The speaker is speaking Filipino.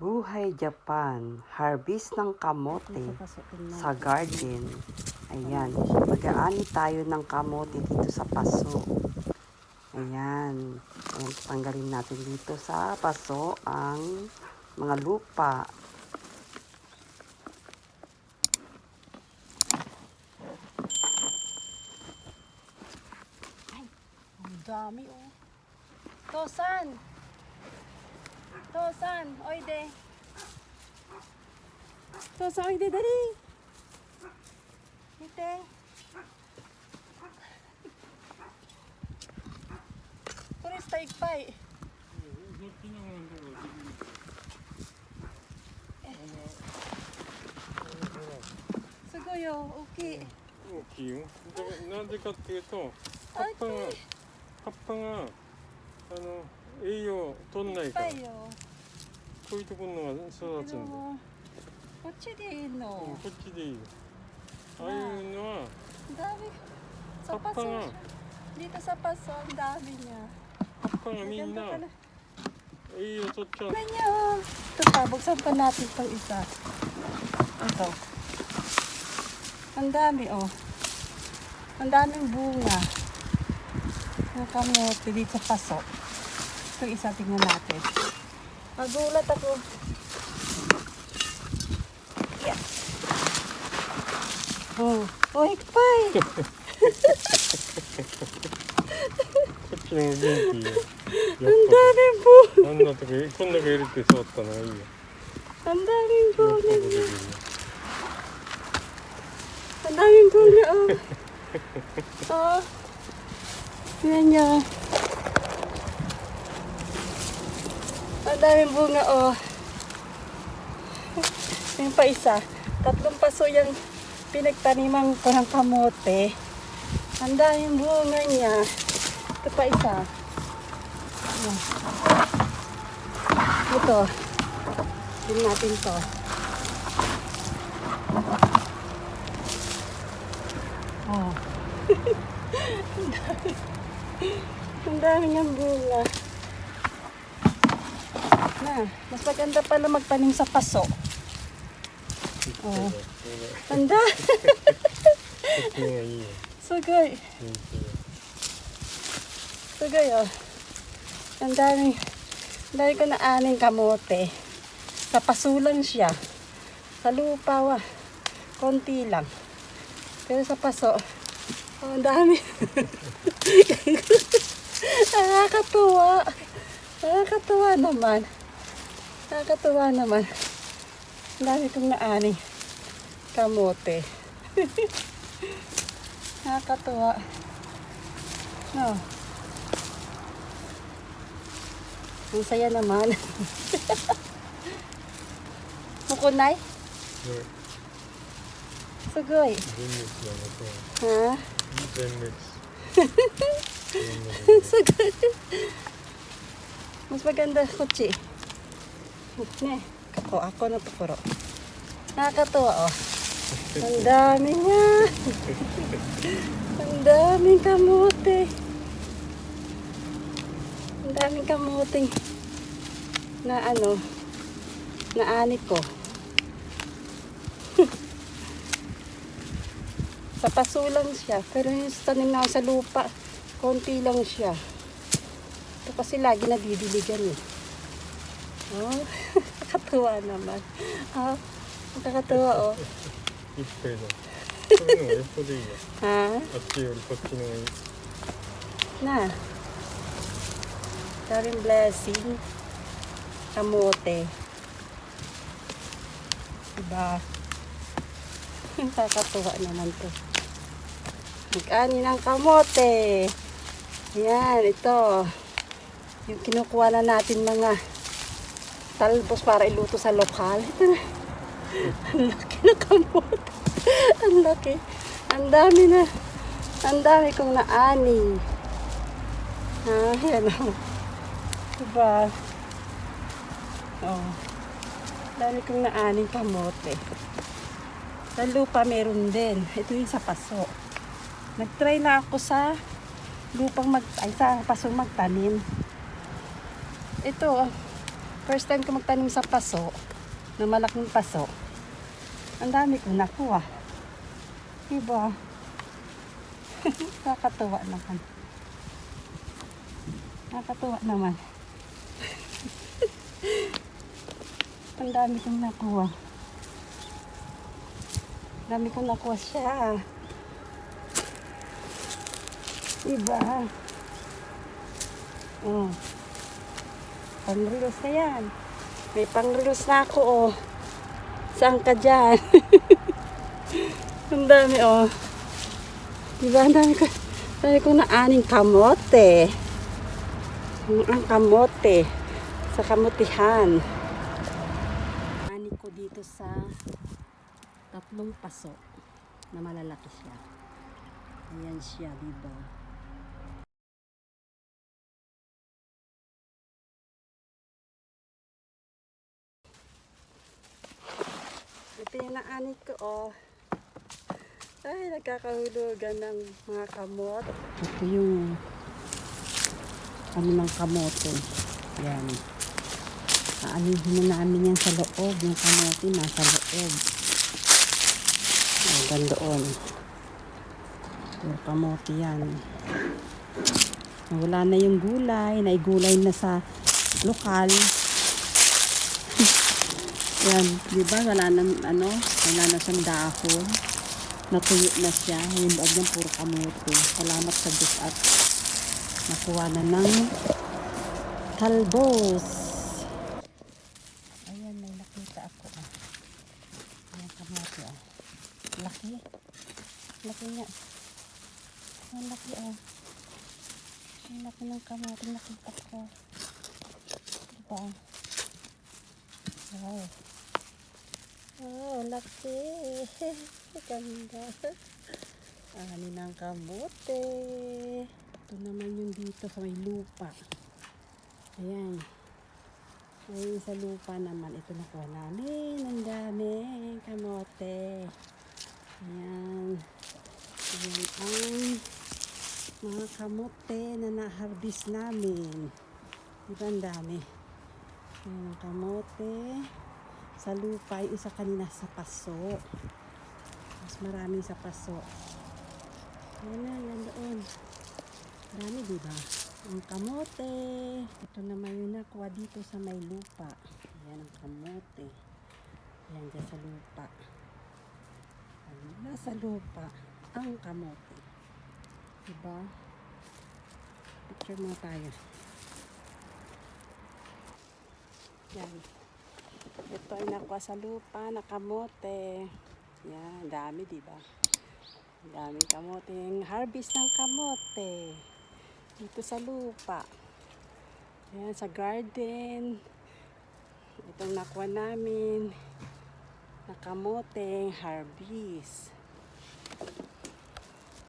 Buhay Japan, harvest ng kamote sa garden. Ayan, mag-aani tayo ng kamote dito sa paso. Ayan, ayan, tanggalin natin dito sa paso ang mga lupa. Ang dami oh. Tosan! 父さんおいで。父さんおいでダリ見て。これ下いっぱい。すごいよ大きい。大きいよ。なんでかっていうと葉っぱが葉っぱがあの栄養取んないからこ Ikpay oh. ういうところのが育つんだよ、 Pero,こっちでいいうんの。こっちでいいよああいうのは Ang dami. Sa Papa paso. nga. Dito sa paso, ang dami niya. 葉っぱがみん Maganda な pala. 栄養取っちゃう Tingnan niyo. Ito pa, buksan pa natin itong isa. Ito. Ang dami, oh. Ang daming bunga. Ang kamote dito sa paso. itong isa, tingnan natin. Magulat ako. Yeah. Oh, oh, ikpay! Ang daming po! Ang daming po! Ang daming po! Ang daming po! Ang daming po! Oh! Yan niya. Daming bunga, oh. Yung pa isa. Tatlong paso yung pinagtanimang ko ng kamote. Ang daming bunga niya. Ito pa isa. Ito. Tingnan natin to. Oh. Ang dami niyang bunga na. Mas maganda pala magtanim sa paso. Oh. Tanda. Sugay. Sugay oh. Ang dami. Dahil ko na aning kamote. Sa pasulan siya. Sa lupa wa. Konti lang. Pero sa paso. Oh, ang dami. Nakakatuwa. Nakakatuwa naman. Nakakatuwa naman. Ang dami kong naani. Kamote. Nakakatuwa. No. Ang saya naman. Mukunay? Sure. Sugoy. Zenmix lang ito. Ha? Zenmix. Sugoy. Mas maganda kutsi. Ne, ako, ako na tukuro. Nakakatuwa, oh. Ang dami niya. Ang daming kamote. Ang daming kamote. Na ano, na ani ko. sa paso lang siya. Pero yung tanim na sa lupa, konti lang siya. Ito kasi lagi nadidiligan eh. Oh, nakakatuwa naman. Ah, nakakatuwa oh. いっぱいだこれの方がよっぽどいいよ Ha? あっちよりこっちの方がいい Na. Daring blessing. Kamote. Diba? Nakakatuwa naman to. Mag-ani ng kamote. Ayan, ito. Yung kinukuha na natin mga talbos para iluto sa lokal. Ang laki na kamote. Ang laki. Ang dami na. Ang dami kong naani. Ah, yan o. Diba? Oh. Dami kong naaning kamote. Sa lupa meron din. Ito yung sa paso. Nag-try na ako sa lupang mag, ay sa paso magtanim. Ito. First time ko magtanim sa paso, na malaking paso. Ang dami ko nakuha. Diba? Nakakatuwa naman. Nakakatuwa naman. Ang dami kong nakuha. Ang dami kong nakuha siya. Diba? Oh. Pang-reels na yan. May pang-reels na ako, oh. Saan ka dyan? Ang dami, oh. Diba, ang dami ko, dami ko na aning kamote. Ang kamote. Sa kamutihan. Ani ko dito sa tatlong paso na malalaki siya. Ayan siya, diba? Ito yung naanit ko, oh. Ay, nagkakahulugan ng mga kamot. Ito yung ano ng kamote. Yan. Aanihin na namin yan sa loob. Yung kamote nasa loob. Hanggang doon. Yung kamote yan. Wala na yung gulay. Naigulay na sa lokal. Yan, di ba? Wala na, ano, wala na siyang dahon. Natuyo na siya. Yung loob niya puro kamote. Salamat sa Diyos at nakuha na ng talbos. Ayan, may nakita ako. Ah. Ayan, kamote. Ah. Laki. Laki nga. Ang laki ah. Ang laki ng kamote. Nakita ko. Diba? Wow. Oh, laki. Ganda. Ani ng kamote. Ito naman yung dito sa may lupa. Ayan. Ayun sa lupa naman. Ito na po namin. Ang dami. Kamote. Ayan. Ayan ang mga kamote na na-harvest namin. Diba ang dami? Ayan ang kamote. Sa lupa, yung isa kanina sa paso. Mas marami sa paso. Ayan na, yan doon. Marami, di ba? Ang kamote. Ito naman yung nakuha dito sa may lupa. Ayan ang kamote. Ayan dyan sa lupa. Ayan, nasa lupa. Ang kamote. Diba? Picture mo tayo. Yan. Ito ay nakuha sa lupa na kamote. Yan, dami, di ba? Daming kamote. Yung harvest ng kamote. Dito sa lupa. Yan, sa garden. Itong nakuha namin. Na kamote, harvest.